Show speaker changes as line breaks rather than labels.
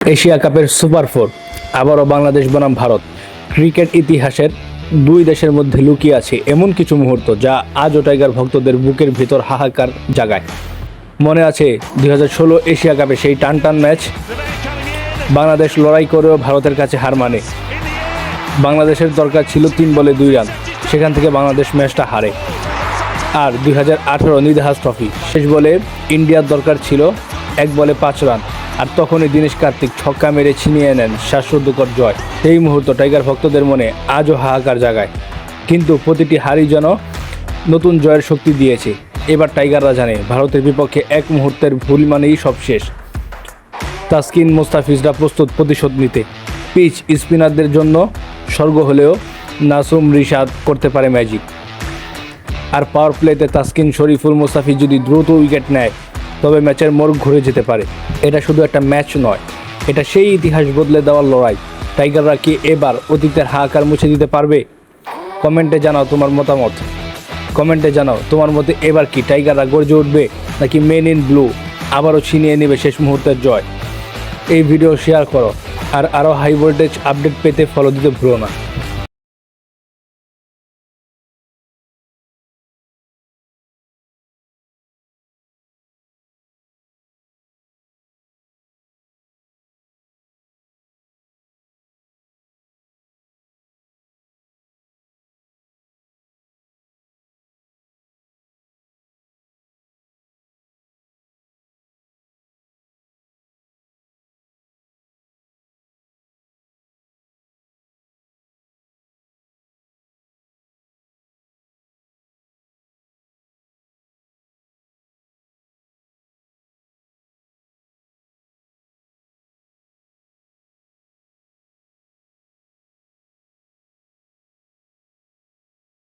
Asia কাপের super four, আবারও বাংলাদেশ বনাম ভারত। ক্রিকেট ইতিহাসের দুই দেশের মধ্যে লুকিয়ে আছে এমন কিছু মুহূর্ত যা আজও টাইগার ভক্তদের বুকের ভিতর হাহাকার জাগায়। মনে আছে দুই হাজার ষোলো এশিয়া কাপে সেই টান টান ম্যাচ। বাংলাদেশ লড়াই করেও ভারতের কাছে হার মানে। বাংলাদেশের দরকার ছিল তিন বলে দুই রান। সেখান থেকে বাংলাদেশ ম্যাচটা হারে। আর দুই হাজার আঠারো নিদাহাস ট্রফি, শেষ বলে ইন্ডিয়ার দরকার ছিল এক বলে পাঁচ রান। আর তখনই দীনেশ কার্তিক ছক্কা মেরে ছিনিয়ে নেন শ্বাসরুদ্ধকর জয়। সেই মুহূর্ত টাইগার ভক্তদের মনে আজও হাহাকার জাগায়। কিন্তু প্রতিটি হারই যেন নতুন জয়ের শক্তি দিয়েছে। এবার টাইগাররা জানে, ভারতের বিপক্ষে এক মুহূর্তের ভুল মানেই সব শেষ। তাসকিন মোস্তাফিজরা প্রস্তুত প্রতিশোধ নিতে। পিচ স্পিনারদের জন্য স্বর্গ হলেও নাসুম রিশাদ করতে পারে ম্যাজিক। আর পাওয়ার প্লেতে তাসকিন, শরীফুল, মোস্তাফিজ যদি দ্রুত উইকেট নেয় তবে ম্যাচের মোড় ঘুরে যেতে পারে। এটা শুধু একটা ম্যাচ নয়, এটা সেই ইতিহাস বদলে দেওয়ার লড়াই। টাইগাররা কি এবার অতীতের হাহাকার মুছে দিতে পারবে? কমেন্টে জানাও তোমার মতামত। কমেন্টে জানাও তোমার মতে এবার কি টাইগাররা গর্জে উঠবে নাকি মেন ইন ব্লু আবারও ছিনিয়ে নেবে শেষ মুহূর্তের জয়? এই ভিডিও শেয়ার করো, আর আরও হাই ভোল্টেজ আপডেট পেতে ফলো দিতে ভুলো না।